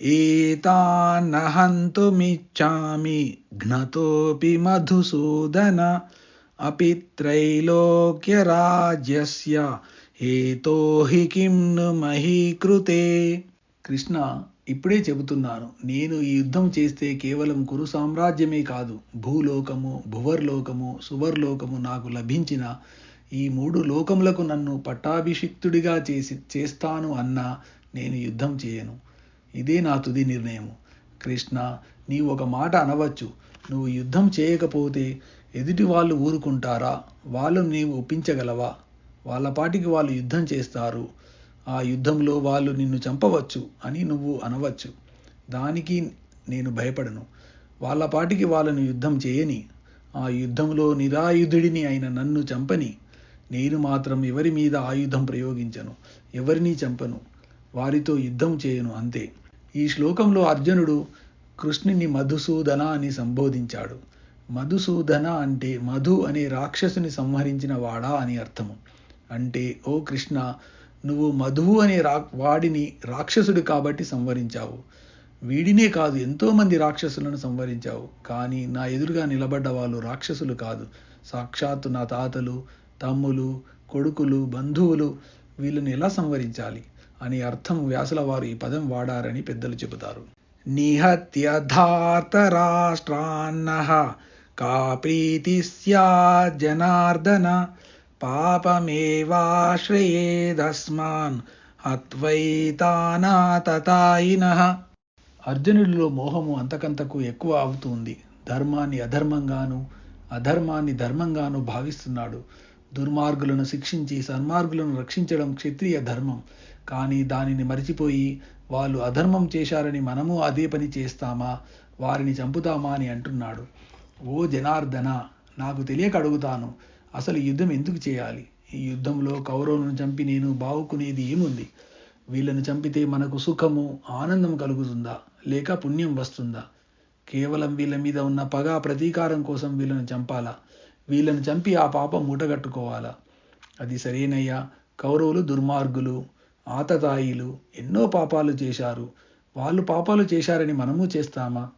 ఏతాన్నహంతుమిచ్చామి ఘ్నతోపి మధుసూదన అపి త్రైలోక్యరాజ్యస్య హేతో హి కిం ను మహీకృతే. కృష్ణ ఇప్పుడే చెబుతున్నాను నేను ఈ యుద్ధం చేస్తే కేవలం కురు సామ్రాజ్యమే కాదు భూలోకము భువర్లోకము సువర్లోకము నాకు లభించిన ఈ మూడు లోకములకు నన్ను పట్టాభిషిక్తుడిగా చేసి చేస్తాను అన్నా నేను యుద్ధం చేయను. ఇదే నా తుది నిర్ణయము. కృష్ణ నీవు ఒక మాట అనవచ్చు. నువ్వు యుద్ధం చేయకపోతే ఎదుటి వాళ్ళు ఊరుకుంటారా? వాళ్ళు నీవు ఒప్పించగలవా? వాళ్ళ పాటికి వాళ్ళు యుద్ధం చేస్తారు. ఆ యుద్ధంలో వాళ్ళు నిన్ను చంపవచ్చు అని నువ్వు అనవచ్చు. దానికి నేను భయపడను. వాళ్ళ పాటికి వాళ్ళను యుద్ధం చేయని ఆ యుద్ధంలో నిరాయుధుడిని అయిన నన్ను చంపని నేను మాత్రం ఎవరి మీద ఆయుధం ప్రయోగించను? ఎవరినీ చంపను? వారితో యుద్ధం చేయను అంతే. ఈ శ్లోకంలో అర్జునుడు కృష్ణుని మధుసూదన అని సంబోధించాడు. మధుసూదన అంటే మధు అనే రాక్షసుని సంహరించిన వాడా అని అర్థము. అంటే ఓ కృష్ణ నువ్వు మధువు అనే రా వాడిని రాక్షసుడు కాబట్టి సంవరించావు వీడినే కాదు ఎంతోమంది రాక్షసులను సంవరించావు కానీ నా ఎదురుగా నిలబడ్డ వాళ్ళు రాక్షసులు కాదు. సాక్షాత్తు నా తాతలు తమ్ములు కొడుకులు బంధువులు వీళ్ళని ఎలా సంవరించాలి అని అర్థం వ్యాసుల వారు ఈ పదం వాడారని పెద్దలు చెబుతారు. నిహత్య ధార్తరాష్ట్రాన్న కా ప్రీతి జనార్దన పాపమేవాశ్రయేదస్మాన్ హత్వైతానాతతాయిన. అర్జునుడిలో మోహము అంతకంతకు ఎక్కువ అవుతుంది. ధర్మాన్ని అధర్మంగాను అధర్మాన్ని ధర్మంగాను భావిస్తున్నాడు. దుర్మార్గులను శిక్షించి సన్మార్గులను రక్షించడం క్షత్రియ ధర్మం. కానీ దానిని మరిచిపోయి వాళ్ళు అధర్మం చేశారని మనము అదే పని చేస్తామా? వారిని చంపుతామా అని అంటున్నాడు. ఓ జనార్దన నాకు తెలియక అడుగుతాను అసలు యుద్ధం ఎందుకు చేయాలి? ఈ యుద్ధంలో కౌరవులను చంపి నేను బావుకునేది ఏముంది? వీళ్ళను చంపితే మనకు సుఖము ఆనందం కలుగుతుందా? లేక పుణ్యం వస్తుందా? కేవలం వీళ్ళ మీద ఉన్న పగ ప్రతీకారం కోసం వీళ్ళను చంపాలా? వీళ్ళను చంపి ఆ పాపం మూటగట్టుకోవాలా? అది సరేనయ్యా కౌరవులు దుర్మార్గులు. ఆతతాయిలు ఎన్నో పాపాలు చేశారు. వాళ్ళు పాపాలు చేశారని మనము చేస్తామా?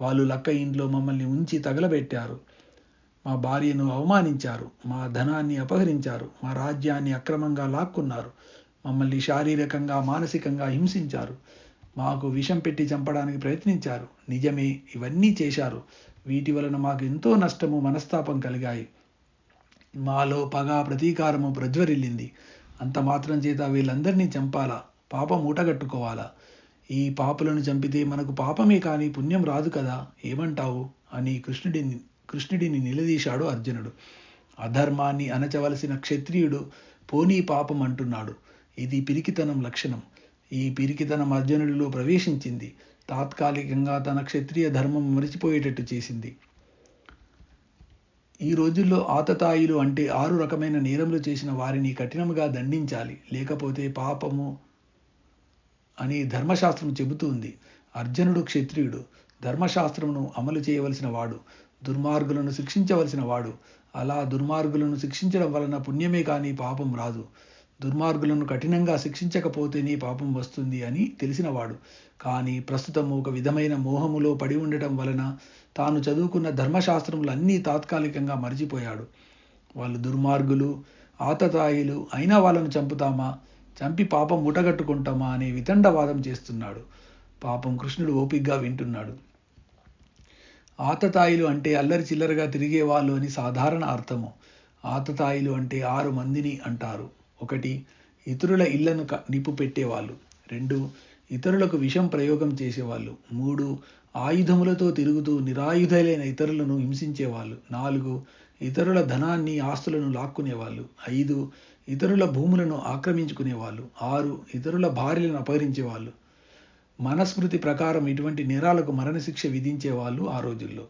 వాళ్ళు లక్క ఇంట్లో మమ్మల్ని ఉంచి తగలబెట్టారు. మా భార్యను అవమానించారు. మా ధనాన్ని అపహరించారు. మా రాజ్యాన్ని అక్రమంగా లాక్కున్నారు. మమ్మల్ని శారీరకంగా మానసికంగా హింసించారు. మాకు విషం పెట్టి చంపడానికి ప్రయత్నించారు. నిజమే ఇవన్నీ చేశారు. వీటి వలన మాకు ఎంతో నష్టము మనస్తాపం కలిగాయి. మాలో పగ ప్రతీకారము ప్రజ్వరిల్లింది. అంత మాత్రం చేత వీళ్ళందరినీ చంపాలా? పాపం మూటగట్టుకోవాలా ఈ పాపులను చంపితే మనకు పాపమే కానీ పుణ్యం రాదు కదా? ఏమంటావు? అని కృష్ణుడిని కృష్ణుడిని నిలదీశాడు అర్జునుడు. అధర్మాన్ని అణచవలసిన క్షత్రియుడు పోనీ పాపం అంటున్నాడు. ఇది పిరికితనం లక్షణం. ఈ పిరికితనం అర్జునుడిలో ప్రవేశించింది. తాత్కాలికంగా తన క్షత్రియ ధర్మం మరిచిపోయేటట్టు చేసింది. ఈ రోజుల్లో ఆతతాయిలు అంటే ఆరు రకమైన నేరములు చేసిన వారిని కఠినముగా దండించాలి. లేకపోతే పాపము అని ధర్మశాస్త్రం చెబుతుంది. అర్జునుడు క్షత్రియుడు. ధర్మశాస్త్రమును అమలు చేయవలసిన వాడు. దుర్మార్గులను శిక్షించవలసిన వాడు. అలా దుర్మార్గులను శిక్షించడం వలన పుణ్యమే కానీ పాపం రాదు. దుర్మార్గులను కఠినంగా శిక్షించకపోతేనే పాపం వస్తుంది అని తెలిసినవాడు. కానీ ప్రస్తుతం ఒక విధమైన మోహములో పడి ఉండటం వలన తాను చదువుకున్న ధర్మశాస్త్రములన్నీ తాత్కాలికంగా మరిచిపోయాడు. వాళ్ళు దుర్మార్గులు ఆతతాయిలు అయినా వాళ్ళను చంపుతామా? చంపి పాపం ముటగట్టుకుంటామా అనే వితండవాదం చేస్తున్నాడు. పాపం కృష్ణుడు ఓపిగ్గా వింటున్నాడు. ఆతతాయిలు అంటే అల్లరి చిల్లరగా తిరిగే వాళ్ళు అని సాధారణ అర్థము. ఆతతాయిలు అంటే ఆరు మందిని అంటారు. ఒకటి ఇతరుల ఇళ్ళను క- నిప్పు పెట్టేవాళ్ళు. రెండు ఇతరులకు విషం ప్రయోగం చేసేవాళ్ళు. మూడు ఆయుధములతో తిరుగుతూ నిరాయుధులైన ఇతరులను హింసించేవాళ్ళు. నాలుగు ఇతరుల ధనాన్ని ఆస్తులను లాక్కునేవాళ్ళు. ఐదు ఇతరుల భూములను ఆక్రమించుకునేవాళ్ళు. ఆరు ఇతరుల భార్యలను అపహరించేవాళ్ళు. మనస్మృతి ప్రకారం ఇటువంటి నేరాలకు మరణశిక్ష విధించేవాళ్ళు ఆ రోజుల్లో.